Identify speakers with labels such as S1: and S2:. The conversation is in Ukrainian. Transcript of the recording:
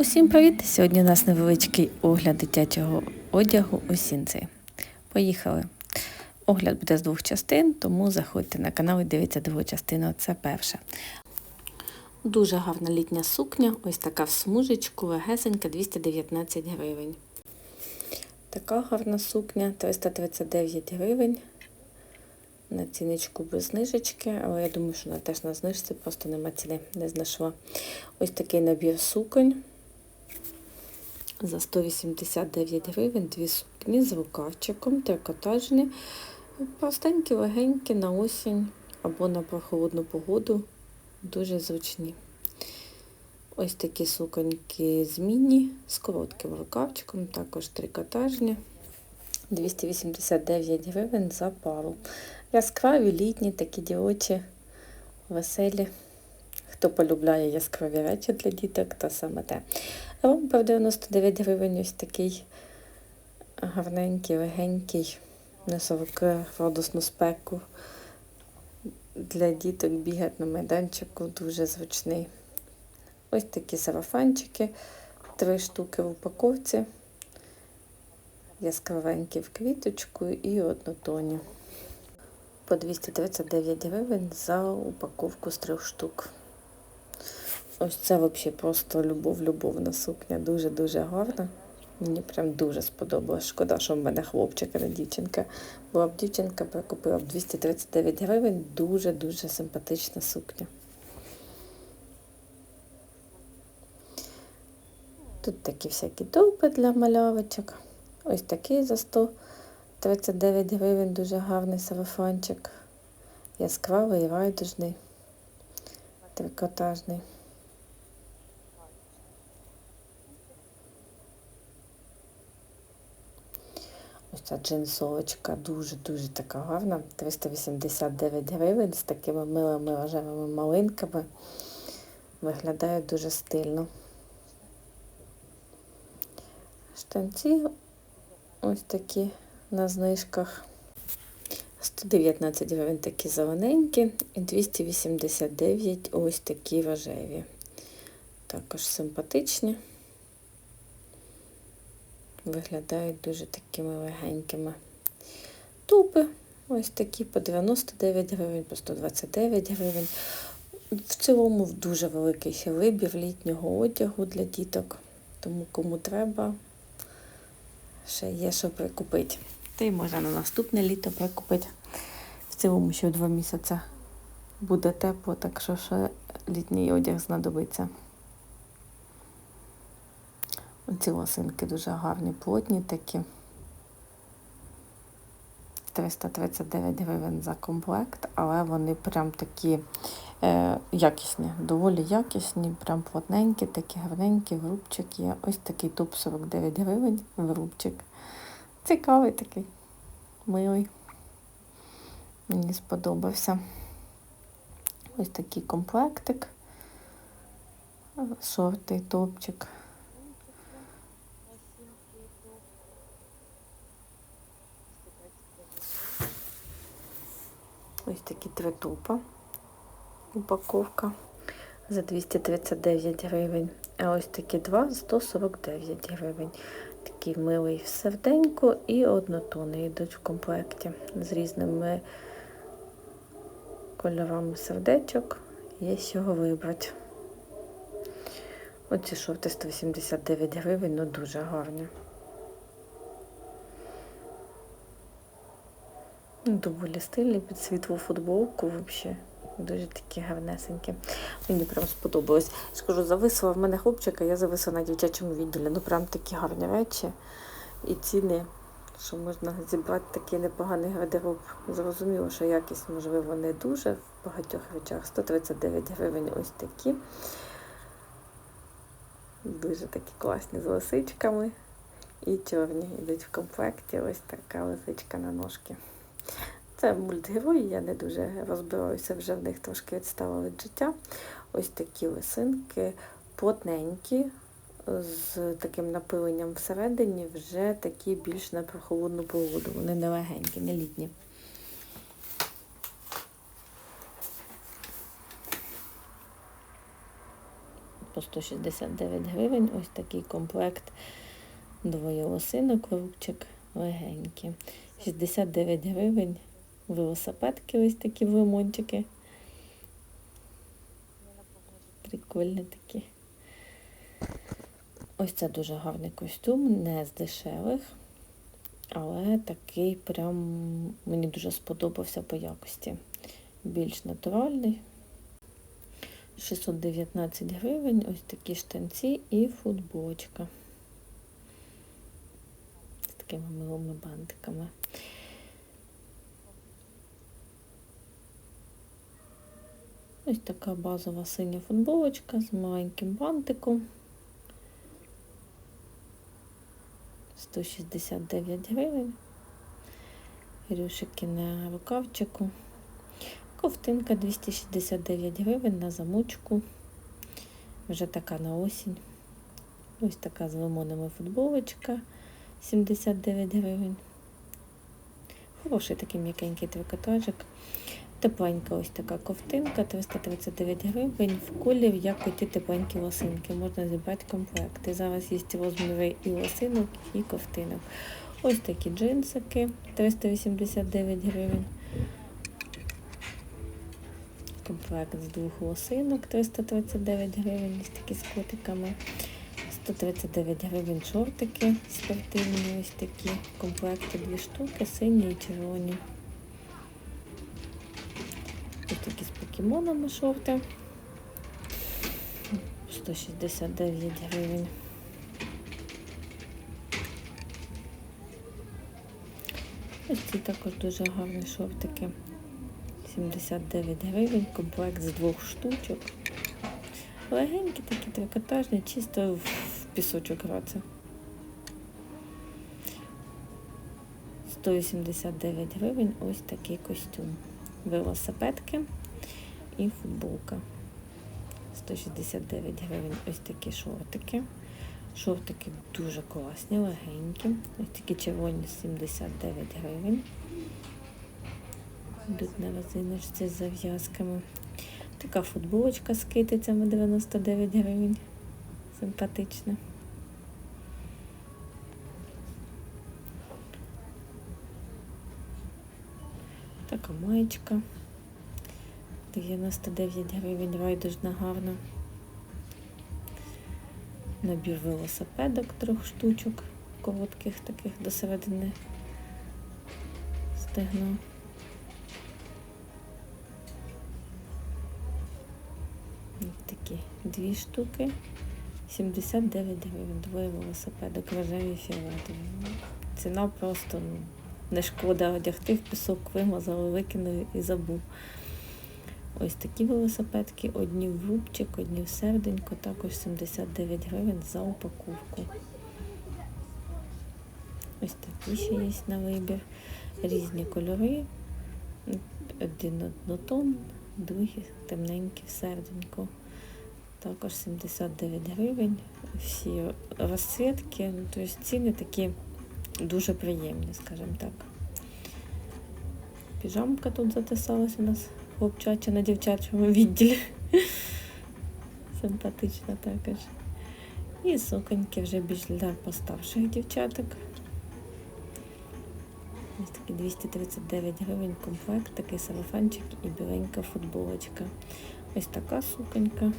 S1: Усім привіт! Сьогодні у нас невеличкий огляд дитячого одягу у Сінці. Поїхали. Огляд буде з двох частин, тому заходьте на канал і дивіться другу частину. Це перша. Дуже гарна літня сукня, ось така в смужечку, легесенька, 219 гривень. Така гарна сукня 339 гривень. На ціночку без знижечки, але я думаю, що вона теж на знижці, просто нема ціни, не знайшла. Ось такий набір суконь за 189 гривень, дві сукні з рукавчиком, трикотажні, простенькі, легенькі на осінь або на прохолодну погоду, дуже зручні. Ось такі суконьки змінні з коротким рукавчиком, також трикотажні. 289 гривень за пару. Яскраві, літні, такі дівочі, веселі. Хто полюбляє яскраві речі для діток, то саме те. Ромпер 99 гривень, ось такий гарненький, легенький, на 40 градусну спеку. Для діток бігати на майданчику дуже зручний. Ось такі сарафанчики, три штуки в упаковці, яскравенькі в квіточку і однотонні. По 239 гривень за упаковку з трьох штук. Ось це взагалі просто любов-любовна сукня. Дуже-дуже гарна. Мені прям дуже сподобалось. Шкода, що в мене хлопчик, а не дівчинка. Була б дівчинка, прикупила б 239 гривень. Дуже-дуже симпатична сукня. Тут такі всякі довби для малявочок. Ось такий за 139 гривень, дуже гарний сарафанчик. Яскравий, райдужний, трикотажний. Ця джинсовочка дуже-дуже така гарна. 389 гривень з такими милими рожевими малинками. Виглядає дуже стильно. Штанці ось такі на знижках. 119 гривень такі зелененькі і 289 ось такі рожеві. Також симпатичні. Виглядають дуже такими легенькими. Тупи ось такі по 99 гривень, по 129 гривень. В цілому дуже великий вибір літнього одягу для діток. Тому кому треба, ще є що прикупити. Та й можна на наступне літо прикупити. В цілому ще два місяці буде тепло, так що ще літній одяг знадобиться. Ці лосинки дуже гарні, плотні такі. 339 гривень за комплект, але вони прям такі е, якісні, доволі якісні, прям плотненькі, такі гарненькі, грубчик є. Ось такий топ 49 гривень, грубчик. Цікавий такий, милий. Мені сподобався. Ось такий комплектик, шорти, топчик. Ось такі три тупа. Упаковка за 239 гривень. А ось такі два 149 гривень. Такий милий серденько і однотонний йдуть в комплекті з різними кольорами сердечок. Є з чого вибрати. Оці шорти 189 гривень, ну дуже гарні. Доволі стильний під світлу футболку взагалі. Дуже такі гарнесенькі. Мені прям сподобалось. Скажу, зависла в мене хлопчика, я зависла на дівчачому відділі. Ну прям такі гарні речі і ціни, що можна зібрати такий непоганий гардероб. Зрозуміло, що якість, можливо, не дуже в багатьох речах. 139 гривень ось такі. Дуже такі класні з лисичками. І чорні йдуть в комплекті. Ось така лисичка на ножки. Це мультгерої, я не дуже розбираюся, вже в них трошки відстала від життя. Ось такі лисинки, плотненькі, з таким напиленням всередині, вже такі більш на прохолодну погоду. Вони не легенькі, не літні. по 169 гривень. Ось такий комплект. Двоє лосинок, рубчик легенькі. 69 гривень. Велосипедки ось такі лимончики. Прикольні такі. Ось це дуже гарний костюм, не з дешевих, але такий прям мені дуже сподобався по якості. Більш натуральний. 619 гривень, ось такі штанці і футболочка. З такими милими бантиками. Ось така базова синя футболочка з маленьким бантиком. 169 гривень. Рюшики на рукавчику. Ковтинка 269 гривень на замочку. Вже така на осінь. Ось така з лимонами футболочка 79 гривень. Хороший такий м'якенький трикотажик. Тепленька ось така ковтинка 339 гривень. В колір як оті тепленькі лосинки. Можна зібрати комплекти. Зараз є розміри і лосинок, і ковтинок. Ось такі джинсики 389 гривень. Комплект з двох лосинок 339 гривень, ось такі з котиками. 139 гривень шортики спортивні, ось такі комплекти, дві штуки, сині і червоні. Ось з покемонами 169 гривень. Ось ці також дуже гарні шортики. 79 гривень, комплект з двох штучок. Легенькі такі трикотажні, чисто в пісочок гратися. 189 гривень ось такий костюм. Велосипедки і футболка. 169 гривень ось такі шортики. Шортики дуже класні, легенькі. Ось такі червоні 79 гривень. Йдуть на резиночці з зав'язками. Така футболочка з китицями 99 гривень. Симпатична. Така маєчка. 99 гривень, райдужна гарна. Набір велосипедок трьох штучок, коротких таких до середини стегна. Такі дві штуки. 79 гривень, двоє велосипедок, рожеві фіолетові. Ціна просто ну, не шкода одягти в пісок, вимазали, викинули і забув. Ось такі велосипедки, одні в рубчик, одні в серденько, також 79 гривень за упаковку. Ось такі ще є на вибір. Різні кольори. Один однотон, другий темненький в серденько. Також 79 гривень. Всі розцвітки, ну, тобто ціни такі дуже приємні, скажімо так. Піжамка тут затисалась у нас хлопчача на дівчачому відділі. Симпатична також. І суконьки вже більш для поставших дівчаток. Ось такий 239 гривень комплект, такий сарафанчик і біленька футболочка. Ось така суконька.